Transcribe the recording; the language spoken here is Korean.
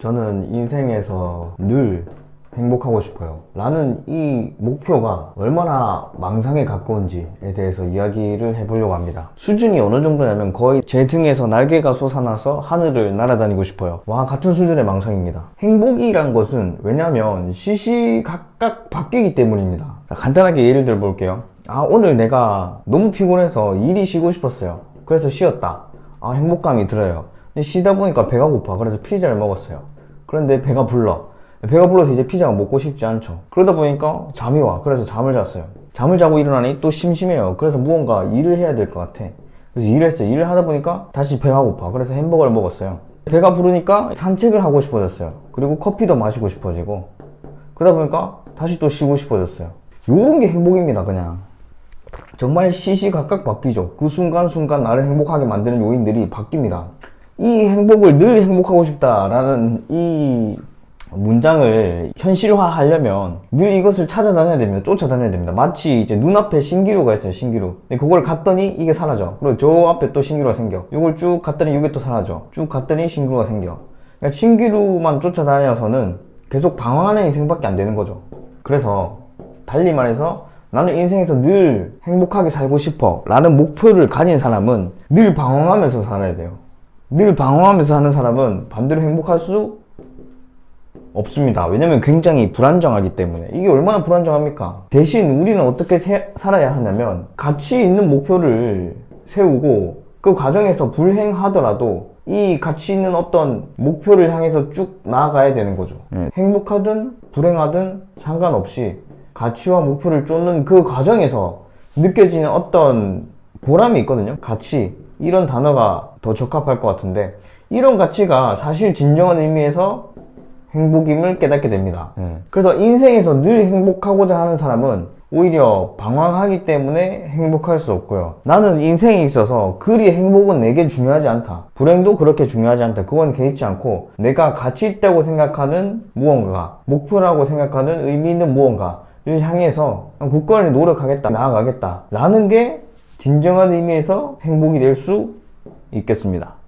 저는 인생에서 늘 행복하고 싶어요. 라는 이 목표가 얼마나 망상에 가까운지에 대해서 이야기를 해보려고 합니다. 수준이 어느 정도냐면 거의 제 등에서 날개가 솟아나서 하늘을 날아다니고 싶어요. 와, 같은 수준의 망상입니다. 행복이란 것은 왜냐면 시시각각 바뀌기 때문입니다. 자, 간단하게 예를 들어 볼게요. 아, 오늘 내가 너무 피곤해서 일이 쉬고 싶었어요. 그래서 쉬었다. 아, 행복감이 들어요. 쉬다 보니까 배가 고파. 그래서 피자를 먹었어요. 그런데 배가 불러. 배가 불러서 이제 피자가 먹고 싶지 않죠. 그러다 보니까 잠이 와. 그래서 잠을 잤어요. 잠을 자고 일어나니 또 심심해요. 그래서 무언가 일을 해야 될 것 같아. 그래서 일을 했어요. 일을 하다 보니까 다시 배가 고파. 그래서 햄버거를 먹었어요. 배가 부르니까 산책을 하고 싶어졌어요. 그리고 커피도 마시고 싶어지고. 그러다 보니까 다시 또 쉬고 싶어졌어요. 요런 게 행복입니다, 그냥. 정말 시시각각 바뀌죠. 그 순간순간 나를 행복하게 만드는 요인들이 바뀝니다. 이 행복을 늘 행복하고 싶다라는 이 문장을 현실화 하려면 늘 이것을 찾아다녀야 됩니다. 쫓아다녀야 됩니다. 마치 이제 눈앞에 신기루가 있어요, 신기루. 근데 그걸 갔더니 이게 사라져. 그리고 저 앞에 또 신기루가 생겨. 이걸 쭉 갔더니 이게 또 사라져. 쭉 갔더니 신기루가 생겨. 그러니까 신기루만 쫓아다녀서는 계속 방황하는 인생밖에 안 되는 거죠. 그래서 달리 말해서 나는 인생에서 늘 행복하게 살고 싶어 라는 목표를 가진 사람은 늘 방황하면서 살아야 돼요. 늘 방황하면서 사는 사람은 반대로 행복할 수 없습니다. 왜냐면 굉장히 불안정하기 때문에. 이게 얼마나 불안정합니까? 대신 우리는 어떻게 세- 살아야 하냐면 가치 있는 목표를 세우고 그 과정에서 불행하더라도 이 가치 있는 어떤 목표를 향해서 쭉 나아가야 되는 거죠. 행복하든 불행하든 상관없이 가치와 목표를 쫓는 그 과정에서 느껴지는 어떤 보람이 있거든요. 가치. 이런 단어가 더 적합할 것 같은데 이런 가치가 사실 진정한 의미에서 행복임을 깨닫게 됩니다. 그래서 인생에서 늘 행복하고자 하는 사람은 오히려 방황하기 때문에 행복할 수 없고요. 나는 인생에 있어서 그리 행복은 내게 중요하지 않다. 불행도 그렇게 중요하지 않다. 그건 개의치 않고 내가 가치 있다고 생각하는 무언가, 목표라고 생각하는 의미 있는 무언가를 향해서 굳건히 노력하겠다, 나아가겠다. 라는 게 진정한 의미에서 행복이 될 수 있겠습니다.